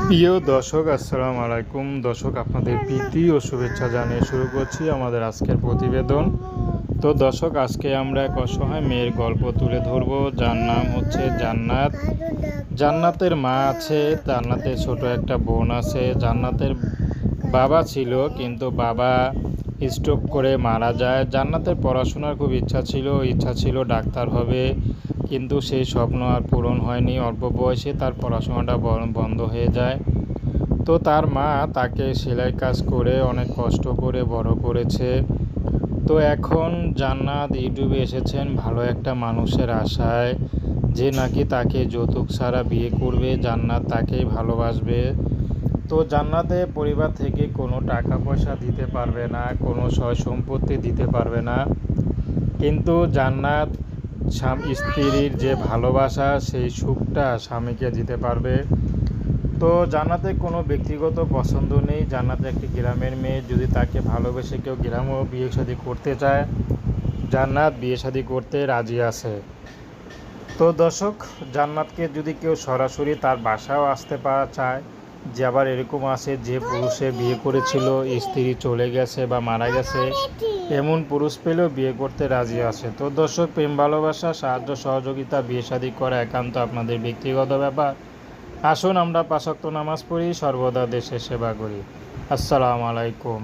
প্রিয় দর্শক, আসসালামু আলাইকুম। দর্শক, আপনাদের প্রীতি ও শুভেচ্ছা জানিয়ে শুরু করছি আমাদের আজকের প্রতিবেদন। তো দর্শক, আজকে আমরা এক অসহায় মেয়ের গল্প তুলে ধরব। যার নাম হচ্ছে জান্নাত। জান্নাতের মা আছে, জান্নাতের ছোট একটা বোন আছে। জান্নাতের বাবা ছিল, কিন্তু বাবা স্ট্রোক করে মারা যায়। জান্নাতের পড়াশোনার খুব ইচ্ছা ছিল ইচ্ছা ছিল ডাক্তার হবে কিন্তু সেই স্বপ্ন আর পূরণ হয়নি। অল্প বয়সে তার পড়াশোনাটা বন্ধ হয়ে যায়। তো তার মা তাকে সেলাই কাজ করে অনেক কষ্ট করে বড় করেছে। তো এখন জান্নাত ইউটিউবে এসেছেন ভালো একটা মানুষের আশায়, যে নাকি তাকে যৌতুক ছাড়া বিয়ে করবে। জান্নাত তাকেই ভালোবাসবে। তো জান্নাতে পরিবার থেকে কোনো টাকা পয়সা দিতে পারবে না, কোনো সয় সম্পত্তি দিতে পারবে না। কিন্তু জান্নাত স্ত্রীর যে ভালোবাসা, সেই সুখটা স্বামীকে দিতে পারবে। তো জান্নাতে কোনো ব্যক্তিগত পছন্দ নেই। জান্নাতে একটি গ্রামের মেয়ে যদি তাকে ভালোবেসে কেউ গ্রামেও বিয়ে শাদী করতে চায়, জান্নাত বিয়ে শাদী করতে রাজি আছে। তো দর্শক, জান্নাতকে যদি কেউ সরাসরি তার বাসাও আসতে পারা চায় যে আবার এরকম আছে, যে পুরুষে বিয়ে করেছিল, স্ত্রী চলে গেছে বা মারা গেছে, এমন পুরুষ পেলেও বিয়ে করতে রাজি আছে। তো দর্শক, প্রেম, ভালোবাসা, সাহায্য, সহযোগিতা, বিয়ে শাদী করা একান্ত আপনাদের ব্যক্তিগত ব্যাপার। আসুন আমরা পাশাক্ত নামাজ পড়ি, সর্বদা দেশের সেবা করি। আসসালামু আলাইকুম।